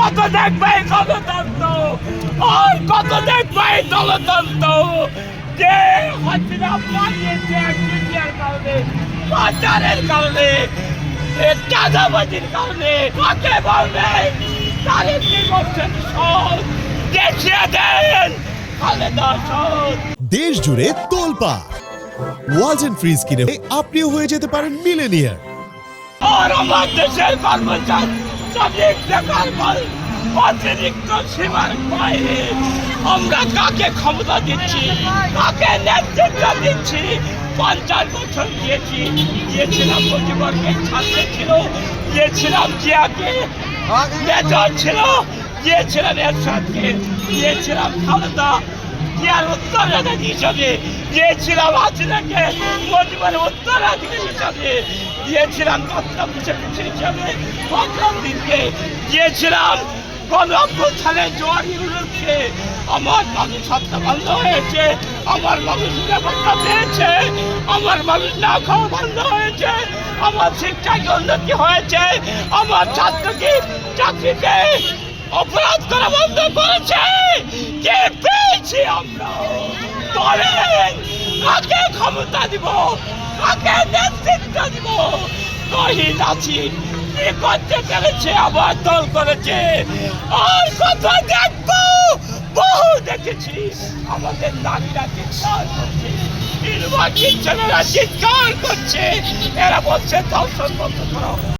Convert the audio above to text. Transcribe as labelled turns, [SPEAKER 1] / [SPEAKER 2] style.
[SPEAKER 1] কত দেখবে গণতন্ত্র? আর কত দেখবে এই দলতন্ত্র যে হাসিনা পালিয়েছে একচুটিয়ার কারণে? পাচারের কারণে? চাঁদাবাজির কারণে? কাকে বলবে? দেখিয়ে দেন?
[SPEAKER 2] দেশ জুড়ে তোলপা। ওয়ালটন ফ্রিজ কিনে আপনিও হয়ে যেতে পারেন মিলেনিয়ার।
[SPEAKER 1] আর আমার দেশের কর্মচারী শ্রমিক বেকার বল অতিরিক্ত সীমার বাইরে আমরা কাকে ক্ষমতা দিচ্ছি? কাকে নেতৃত্ব দিচ্ছি? পঞ্চাশ বছর দিয়েছি। দিয়েছিলাম মুজিবরকে ছাত্র ছিল। দিয়েছিলাম জিয়াকে। মেজর ছিল। দিয়েছিলাম এরশাদকে। দিয়েছিলাম খালেদা। জিয়ার উত্তরাধিকারী হিসাবে দিয়েছিলাম হাসিনাকে মুজিবের উত্তরাধিকারী হিসাবে দিয়েছিলাম তত্ত্বাবধায়ক হিসাবে ফখরুদ্দিনকে দিয়েছিলাম। গণঅভ্যুত্থানে জোয়ার ইউরোপকে আমার মানুষ হত্যা বন্ধ হয়েছে, আমার মানুষ নিরাপত্তা পেয়েছে আমার মানুষ না খাওয়া বন্ধ হয়েছে, আমার শিক্ষাকে উন্নতি হয়েছে, আমার ছাত্রকে চাকরিতে অপরাধ করা বন্ধ বলেন কাকে ক্ষমতা দিব? কাকে নেতৃত্ব দিব? শহীদ আছি, কি করতে পেরেছে? আবার দল করেছে। আর কত দেখব। বহু দেখেছি। আমাদের নারীরা চিৎকার করছে। নির্বাচিত ছেলেরা চিৎকার করছে। এরা বলছে ধর্ষণ বন্ধ করো।